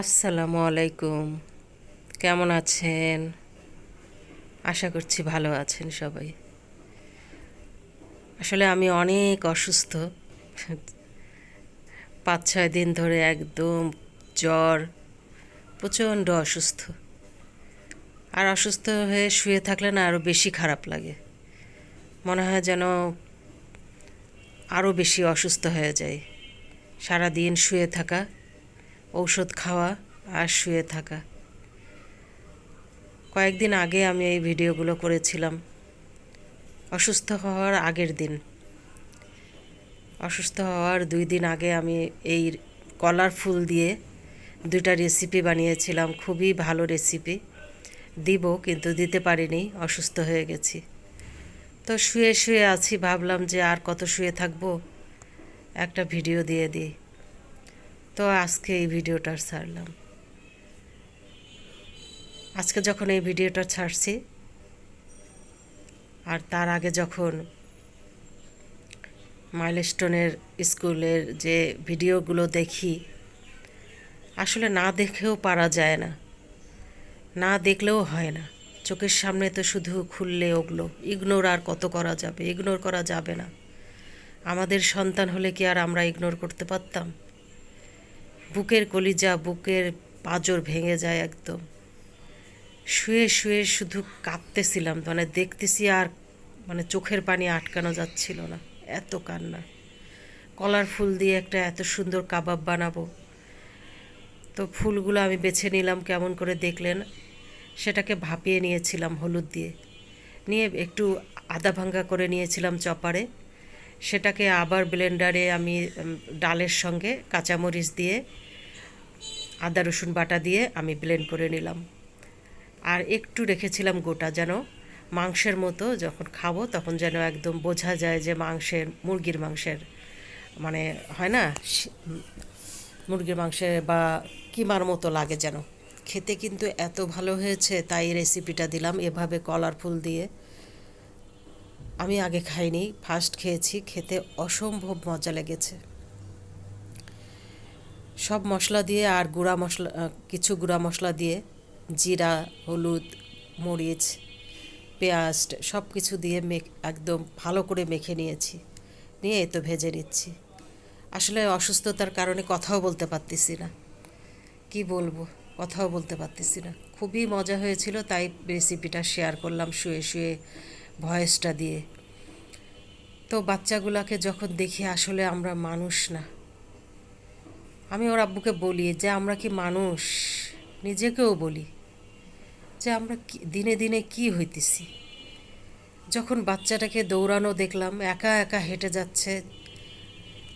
আসসালামু আলাইকুম। কেমন আছেন? আশা করছি ভালো আছেন সবাই। আসলে আমি অনেক অসুস্থ। পাঁচ ছয় দিন ধরে একদম জ্বর, প্রচণ্ড অসুস্থ। আর অসুস্থ হয়ে শুয়ে থাকলে না আরও বেশি খারাপ লাগে। মনে হয় যেন আরও বেশি অসুস্থ হয়ে যায়। সারা দিন শুয়ে থাকা ঔষধ খাওয়া আর শুয়ে থাকা। কয়েকদিন আগে আমি এই ভিডিওগুলো করেছিলাম। অসুস্থ হওয়ার আগের দিন। অসুস্থ হওয়ার দুই দিন আগে আমি এই কলার ফুল দিয়ে দুইটা রেসিপি বানিয়েছিলাম। খুবই ভালো রেসিপি দিব, কিন্তু দিতে পারিনি, অসুস্থ হয়ে গেছি। তো শুয়ে শুয়ে আছি, ভাবলাম যে আর কত শুয়ে থাকব? একটা ভিডিও দিয়ে দিই। তো আজকে এই ভিডিওটা ছাড়লাম। আজকে যখন এই ভিডিওটা ছাড়ছি, আর তার আগে যখন মাইলস্টোনের স্কুলের যে ভিডিওগুলো দেখি, আসলে না দেখেও পারা যায় না না দেখলেও হয় না। চোখের সামনে তো শুধু খুললে ওগুলো, ইগনোর আর কত করা যাবে, ইগনোর করা যাবে না। আমাদের সন্তান হলে কি আর আমরা ইগনোর করতে পারতাম? বুকের কলিজা, বুকের পাঁজর ভেঙে যায় একদম। শুয়ে শুয়ে শুধু কাঁদতেছিলাম মানে দেখতেছি আর মানে চোখের পানি আটকানো যাচ্ছিল না। এত কান্না। কলার ফুল দিয়ে একটা এত সুন্দর কাবাব বানাবো। তো ফুলগুলো আমি বেছে নিলাম, কেমন করে দেখলেন? সেটাকে ভাপিয়ে নিয়েছিলাম হলুদ দিয়ে। নিয়ে একটু আদা ভাঙ্গা করে নিয়েছিলাম চপারে। সেটাকে আবার ব্লেন্ডারে আমি ডালের সঙ্গে কাঁচামরিচ দিয়ে, আদা, রসুন বাটা দিয়ে আমি ব্লেন্ড করে নিলাম। আর একটু রেখেছিলাম গোটা যেন মাংসের মতো যখন খাব তখন যেন একদম বোঝা যায় যে মাংসের, মুরগির মাংসের মানে হয় না মুরগির মাংসের বা কিমার মতো লাগে যেন। খেতে কিন্তু এত ভালো হয়েছে তাই রেসিপিটা দিলাম। এভাবে কলার ফুল দিয়ে আমি আগে খাইনি ফার্স্ট খেয়েছি, খেতে অসম্ভব মজা লেগেছে। সব মশলা দিয়ে আর গুঁড়া মশলা কিছু গুঁড়া মশলা দিয়ে জিরা, হলুদ, মরিচ, পেঁয়াজ, সব কিছু দিয়ে মেখ, একদম ভালো করে মেখে নিয়েছি। নিয়ে এতো ভেজে নিচ্ছি। আসলে অসুস্থতার কারণে কথাও বলতে পারতেছি না। কি বলব? কথাও বলতে পারতেছি না। খুবই মজা হয়েছিল, তাই রেসিপিটা শেয়ার করলাম, শুয়ে শুয়ে ভয়েসটা দিয়ে। তো বাচ্চাগুলোকে যখন দেখি আসলে আমরা মানুষ না, আমি ওর আব্বুকে বলি যে, আমরা কি মানুষ? নিজেকেও বলি যে, আমরা দিনে দিনে কি হইতেছি? যখন বাচ্চাটাকে দৌড়ানো দেখলাম, একা একা হেঁটে যাচ্ছে,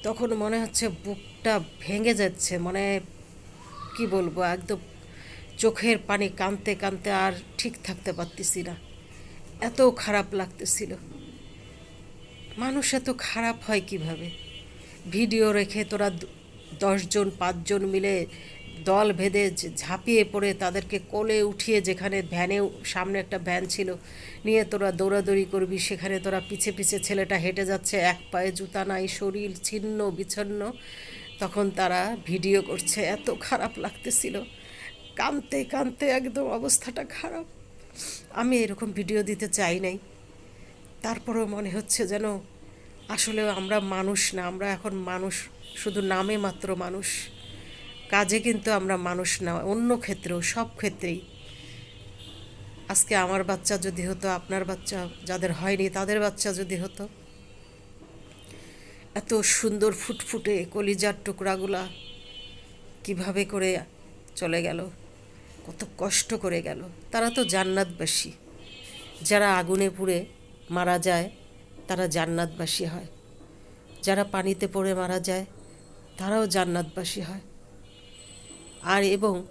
তখন মনে হচ্ছে বুকটা ভেঙে যাচ্ছে মানে কি বলব, একদম চোখের পানি কানতে কানতে আর ঠিক থাকতে পারতেছি না। এত খারাপ লাগতেছিল। মানুষ এত খারাপ হয় কীভাবে? ভিডিও রেখে তোরা দশজন, পাঁচজন মিলে দল ভেদে ঝাঁপিয়ে পড়ে তাদেরকে কোলে উঠিয়ে যেখানে ভ্যানে সামনে একটা ভ্যান ছিল, নিয়ে তোরা দৌড়াদৌড়ি করবি, সেখানে তোরা পিছে পিছে ছেলেটা হেঁটে যাচ্ছে, এক পায়ে জুতা নাই, শরীর ছিন্ন, বিচ্ছন্ন। তখন তারা ভিডিও করছে, এত খারাপ লাগতেছিল। কানতে কানতে একদম অবস্থাটা খারাপ। আমি এরকম ভিডিও দিতে চাই নাই। তারপরেও মনে হচ্ছে যেন আসলে আমরা মানুষ না, আমরা এখন মানুষ, শুধু নামে মাত্র মানুষ। কাজে কিন্তু আমরা মানুষ না, অন্য ক্ষেত্রেও, সব ক্ষেত্রেই। আজকে আমার বাচ্চা যদি হতো, আপনার বাচ্চা যাদের হয়নি, তাদের বাচ্চা যদি হতো? এত সুন্দর ফুটফুটে কলিজার টুকরাগুলা কীভাবে করে চলে গেল? কত কষ্ট করে গেল। তারা তো জান্নাতবাসী। যারা আগুনে পুড়ে মারা যায়, তারা জান্নাতবাসী হয়। যারা পানিতে পড়ে মারা যায়, তারাও জান্নাতবাসী হয়। আর এবং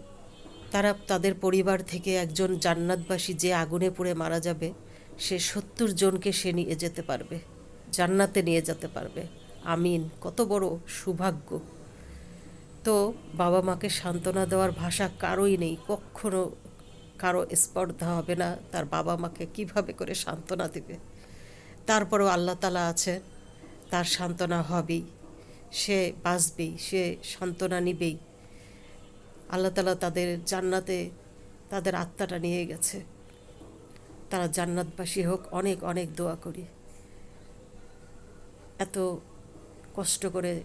তারা তাদের পরিবার থেকে একজন জান্নাতবাসী যে আগুনে পুড়ে মারা যাবে, সে সত্তর জনকে সে নিয়ে যেতে পারবে। জান্নাতে নিয়ে যেতে পারবে। আমিন। কত বড় সৌভাগ্য। তো বাবা মাকে সান্ত্বনা দেওয়ার ভাষা কারোই নেই। কখনো কারও স্পর্ধা হবে না। তার বাবা মাকে কীভাবে করে সান্ত্বনা দেবে? তারপরেও আল্লাহ তালা আছে তার সান্ত্বনা হবেই। সে বাঁচবেই, সে সান্ত্বনা নিবেই। আল্লাহ তালা তাদের জান্নাতে তাদের আত্মাটা নিয়ে গেছে। তারা জান্নাতবাসী হোক, অনেক অনেক দোয়া করি। এত কষ্ট করে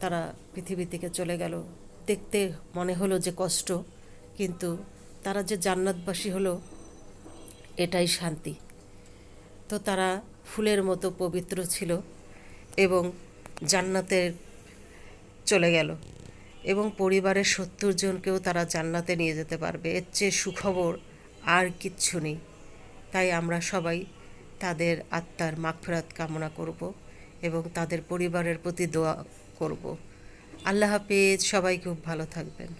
তারা পৃথিবী থেকে চলে গেল। দেখতে মনে হলো যে কষ্ট, কিন্তু তারা যে জান্নাতবাসী হলো, এটাই শান্তি। তো তারা ফুলের মতো পবিত্র ছিল এবং জান্নাতের চলে গেল এবং পরিবারের সত্তর জনকেও তারা জান্নাতে নিয়ে যেতে পারবে। এর চেয়ে সুখবর আর কিচ্ছু নেই। তাই আমরা সবাই তাদের আত্মার মাগফিরাত কামনা করব এবং তাদের পরিবারের প্রতি দোয়া করব। আল্লাহ হাফেজ সবাই খুব ভালো থাকবেন।